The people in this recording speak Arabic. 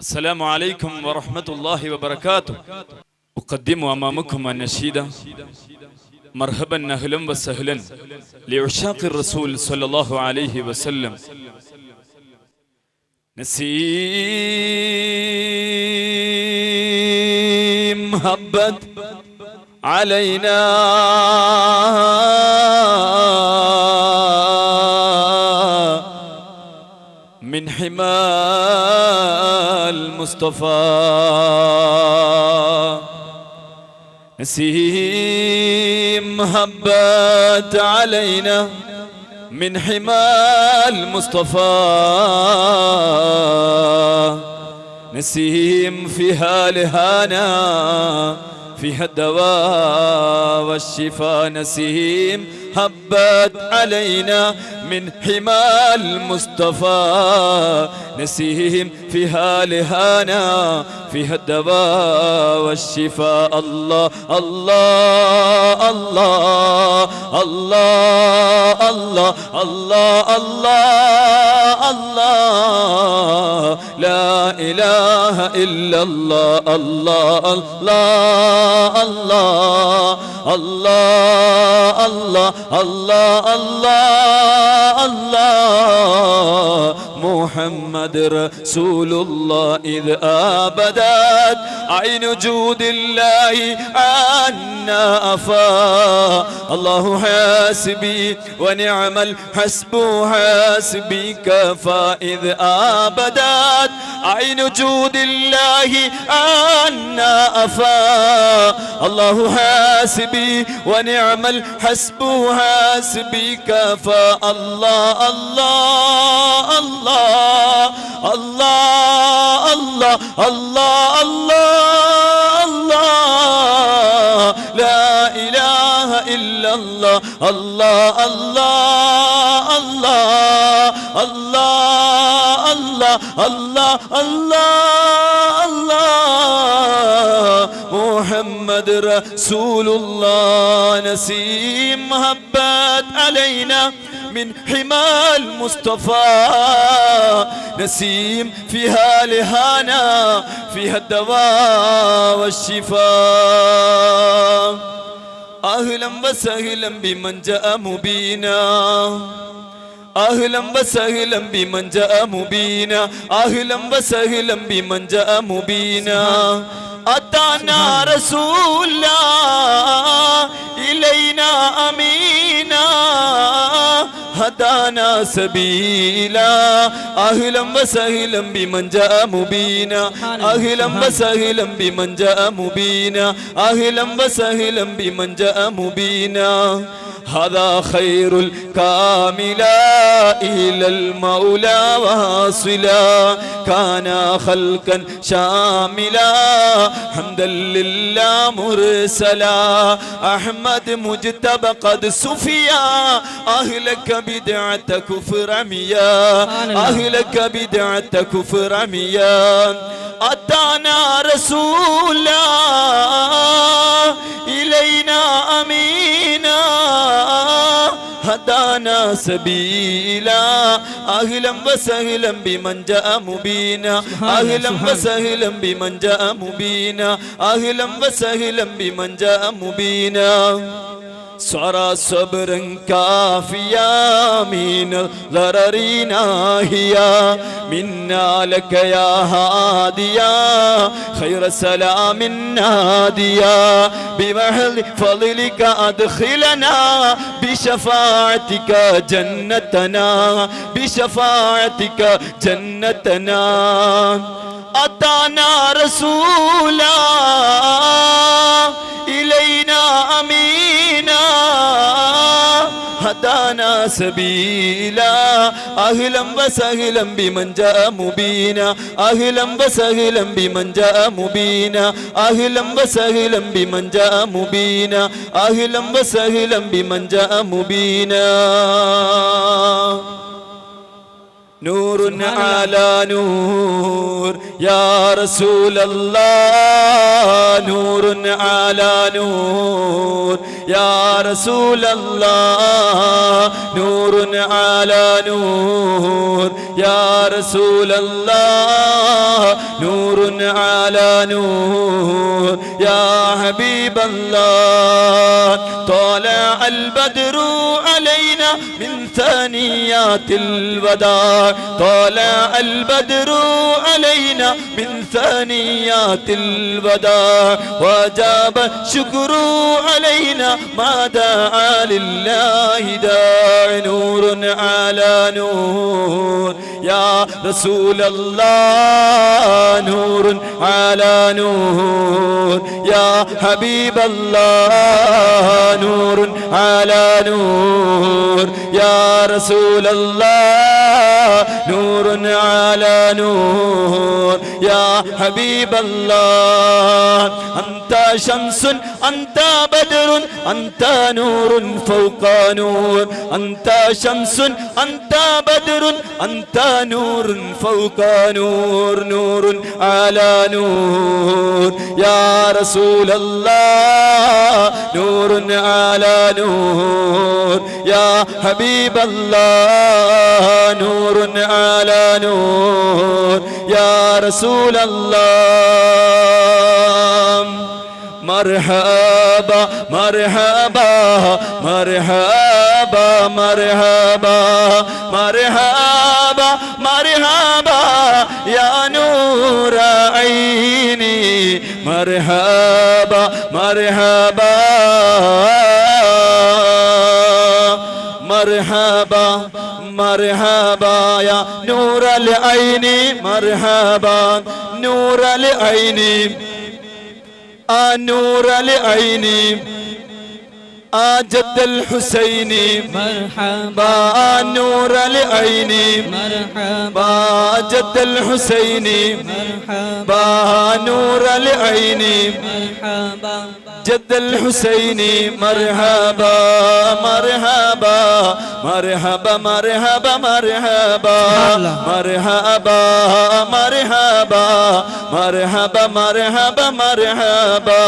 السلام عليكم ورحمة الله وبركاته. أقدم أمامكم النشيدة مرحبا أهلا وسهلا لعشاق الرسول صلى الله عليه وسلم. نسيم هبت علينا. من حمى المصطفى نسيم هبت علينا من حمى المصطفى نسيم فيها لهانا فيها الدواء والشفاء. نسيم هبت علينا من حمى المصطفى نسيم فيها لهانا فيها الدواء والشفاء الله الله الله الله الله الله الله الله لا إله إلا الله الله الله الله الله الله الله الله الله. محمد رسول الله إذ أبدت عين جود الله عنا أفا. الله حاسبي ونعم الحسب حاسبي كفى إذ أبدت عين جود الله عنا أفا الله حاسبي ونعم الحسب حاسبي كفى الله الله الله الله الله الله الله الله لا إله إلا الله الله الله الله الله الله الله الله الله محمد رسول الله نسيم هبت علينا من حمى المصطفى نسيم فيها لهانا فيها الدواء والشفاء أهلا وسهلا بمن جاء مبينا അഹ്ലം വസഹ്ലംബി മഞ്ച മുബീന അഹ്ലം വസഹ്ലംബി മഞ്ച മുബീന അതാനാ റസൂല്ലാ ഇലൈനാ അമീനാ. ഹദാനാ സബീലാ അഹ്ലം വസഹ്ലംബി മഞ്ച മുബീന അഹ്ലം വസഹ്ലംബി മഞ്ച മുബീന അഹ്ലം വസഹ്ലംബി മഞ്ച മുബീനാ هذا خير الكاملا إلى المولى واصلا كان خلقا شاملا حمدا لله مرسلا. أحمد مجتبى قد سفيا. أهلك بدعة كفر عميا. أهلك بدعة كفر عميا. أتانا رسولا. إلينا أمينا هدانا سبيلا أهلا وسهلا بمن جاء مبينا أهلا وسهلا بمن جاء مبينا أهلا وسهلا بمن جاء مبينا صار صبرا كافيا من الضرر ناهيا منا لك يا هاديا خير سلام ناديا بمحل فضلك أدخلنا بشفاعتك جنتنا بشفاعتك جنتنا أتانا رسولا هدانا سبيلا أهلا وسهلا بمن جاء مبينا أهلا وسهلا بمن جاء مبينا أهلا وسهلا بمن جاء مبينا أهلا وسهلا بمن جاء مبينا نور على نور. يا رسول الله نور على نور. يا رسول الله نور على نور. يا رسول الله نور على نور. يا حبيب الله طالع البدر علينا من ثنيات الوداع. طالع البدر علينا من ثنيات الوداع. وجاب الشكر علينا ما دعا لله داع. نور على نور. يا رسول الله نور على نور. يا حبيب الله نور على نور. يا رسول الله نور على نور. حبيب الله. أنت شمس أنت بدر أنت نور فوق نور. أنت شمس أنت بدر أنت نور فوق نور. نور على نور. يا رسول الله نور على نور. يا حبيب الله نور على نور. رسول الله مرحبا مرحبا مرحبا مرحبا مرحبا مرحبا يا نور عيني مرحبا مرحبا مرحبا മർഹബായ നൂറൽ ഐനി മർഹബ നൂറൽ ഐനി ആ നൂറൽ ഐനി آجد الحسيني مرحبا نور العين مرحبا آجد الحسيني مرحبا نور العين مرحبا جد الحسين مرحبا مرحبا مرحبا مرحبا مرحبا مرحبا مرحبا مرحبا مرحبا مرحبا